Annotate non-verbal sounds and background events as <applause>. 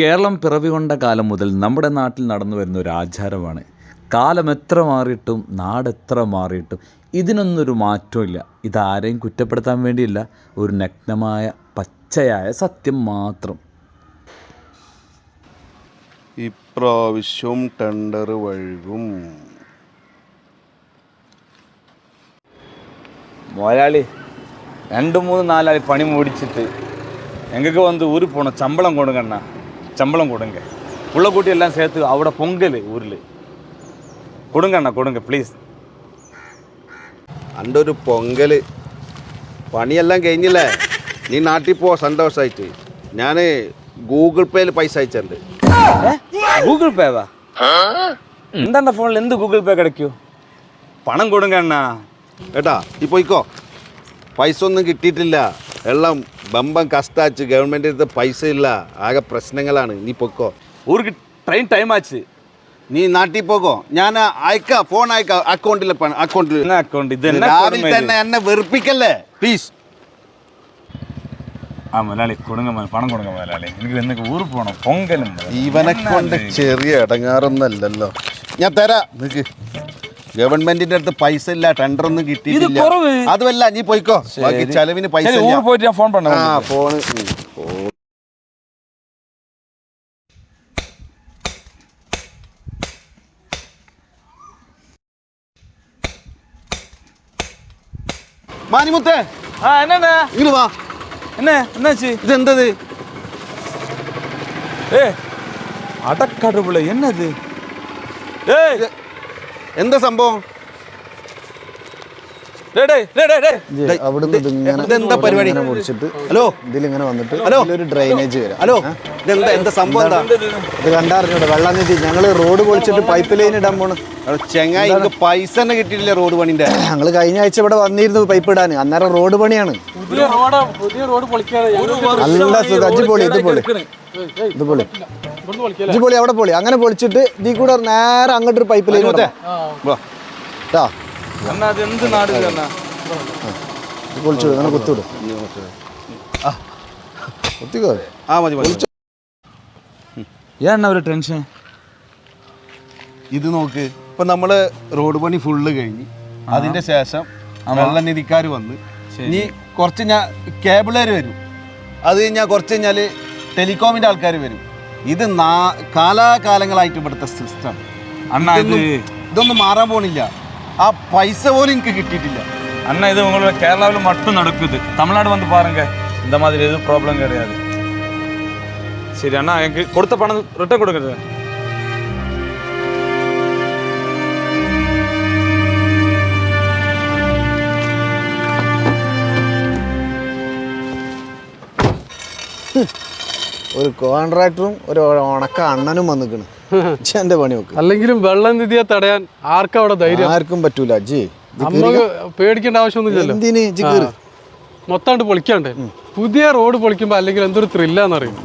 കേരളം പിറവി കൊണ്ട കാലം മുതൽ നമ്മുടെ നാട്ടിൽ നടന്നു വരുന്ന ഒരു ആചാരമാണ് കാലം എത്ര മാറിയിട്ടും നാടെത്ര മാറിയിട്ടും ഇതിനൊന്നൊരു മാറ്റമില്ല ഇതാരെയും കുറ്റപ്പെടുത്താൻ വേണ്ടിയില്ല ഒരു നഗ്നമായ പച്ചയായ സത്യം മാത്രം ഇപ്രാവശ്യം ടെൻഡർ വഴുകും முதலாளி ரெண்டு மூணு நாலாளி பணி முடிச்சிட்டு எங்களுக்கு வந்து ஊருக்கு போகணும் சம்பளம் கொடுங்கண்ணா சம்பளம் கொடுங்க உள்ள கூட்டி எல்லாம் சேர்த்து அவட பொங்கல் ஊரில் கொடுங்க அண்ணா கொடுங்க ப்ளீஸ் എൻ്റെ ഒരു പൊങ്കൽ പണിയെല്ലാം കഴിഞ്ഞില്ലേ നീ നാട്ടിൽ പോ സന്തോഷമായിട്ട് ഞാൻ ഗൂഗിൾ പേയിൽ പൈസ അയച്ചിട്ടുണ്ട് கூகுள் பேவா இந்தாண்ட ஃபோனில் எந்த கூகுள் பே கிடைக்கும் பணம் கொடுங்க அண்ணா കേട്ടാ നീ പോയിക്കോ പൈസ ഒന്നും കിട്ടിയിട്ടില്ല എല്ലാം ബമ്പം കഷ്ടാച്ച് ഗവൺമെന്റിന്റെ അടുത്ത് പൈസ ഇല്ല. ആകെ പ്രശ്നങ്ങളാണ്. നീ പൊക്കോ ഊർക്ക് ട്രെയിൻ ടൈം ആച്ച്. നീ നാട്ടിൽ പോകോ ഞാൻ അയക്കാം ഫോൺ അയക്കാം അക്കൗണ്ടിൽ അക്കൗണ്ടിൽ അക്കൗണ്ട് ഇത് രാവിലെ തന്നെ എന്നെ വെറുപ്പിക്കല്ലേ? പ്ലീസ് ആ മലയാളി കൊടുങ്ങ പണം കൊടുങ്ങ മലയാളി എനിക്ക് എന്നൊക്കെ ഊർ പോണം. പൊങ്കലും ഇവനെ കൊണ്ട് ചെറിയ ഇടങ്ങാറൊന്നല്ലല്ലോ ഞാൻ തരാം. നിനക്ക് ഗവൺമെന്റിന്റെ അടുത്ത് പൈസ ഇല്ല ടെൻഡർ ഒന്നും കിട്ടിയിട്ടില്ല. അതുമല്ല നീ പോയിക്കോ. ബാക്കി ചെലവിന് പൈസ പോയിട്ട് ഞാൻ ഫോൺ ആ ഫോൺ മാനിമുത്തേ. ആ എന്നാ ഇങ്ങോട്ട് വാ. എന്നെ എന്നാച്ചു ഇതെന്തത്? ഏ അടക്കടവുള്ള എന്നത്? ഏ എന്താ സംഭവം? ഇതെന്താ പരിപാടി? ഹലോ? ഇതിലിങ്ങനെ വന്നിട്ട് ഹലോ? ഒരു ഡ്രൈനേജ് വരാം. ഹലോ? ഇതെന്താ എന്താ സംഭവം എന്താ? ഇത്? കണ്ടറിഞ്ഞൂടെ വെള്ളം നീതി ഞങ്ങൾ റോഡ് പൊളിച്ചിട്ട് പൈപ്പ് ലൈൻ ഇടാൻ പോണ്. ചെങ്ങായി പൈസ തന്നെ കിട്ടിയില്ല റോഡ് പണിന്റെ. <clears throat> ഞങ്ങൾ കഴിഞ്ഞ ആഴ്ച ഇവിടെ വന്നിരുന്നു പൈപ്പ് ഇടാൻ അന്നേരം റോഡ് പണിയാണ്. നല്ല സുഖം. അജി പൊളി ഇത് പൊളി. ഇത് പൊളി. ഇജ്ജ് പൊളി അവിടെ പൊളി. അങ്ങനെ പൊളിച്ചിട്ട് ഇതിൽ കൂടെ നേരെ അങ്ങോട്ടൊരു പൈപ്പ് ലൈൻ ആ മതി ഒരു ടെൻഷൻ ഇത് നോക്ക്. ഇപ്പൊ നമ്മൾ റോഡ് പണി ഫുള്ള് കഴിഞ്ഞ് അതിന്റെ ശേഷം വെള്ളനിധിക്കാർ വന്ന് ഇനി കുറച്ച് ഞാൻ കേബിളുകാർ വരും. അത് കഴിഞ്ഞാൽ കുറച്ച് കഴിഞ്ഞാൽ ടെലികോമിന്റെ ആൾക്കാർ വരും. ഇത് നാ- കാലാകാലങ്ങളായിട്ട് ഇവിടുത്തെ സിസ്റ്റം அண்ணா இது ഇതൊന്നും മാറാൻ പോണില്ല ആ പൈസ പോലും എനിക്ക് കിട്ടിയിട്ടില്ല அண்ணா இது உங்களோட கேரளாவில் மட்டும் நடக்குது தமிழ்நாடு வந்து பாருங்க இந்த மாதிரி எதுவும் ப்ராப்ளம் கிடையாது சரி அண்ணா எனக்கு கொடுத்த பணம் ரிட்டர்ன் கொடுங்க ഒരു കോൺട്രാക്ടറും ഒരു ഉണക്ക അണ്ണനും വന്നിക്കണ്. <laughs> എന്റെ പണി നോക്ക്. അല്ലെങ്കിലും വെള്ളം നിധിയെ തടയാൻ ആർക്കും അവിടെ ധൈര്യം? ആർക്കും പറ്റൂല ജി നമുക്ക് പേടിക്കേണ്ട ആവശ്യമൊന്നുമില്ലല്ലോ. എന്തിന് പൊളിക്കാണ്ട് കേറ്? മൊത്തമായിട്ട് പൊളിക്കണ്ടേ. പുതിയ റോഡ് പൊളിക്കുമ്പോ അല്ലെങ്കിൽ എന്തൊരു ത്രില്ലാന്നറിയും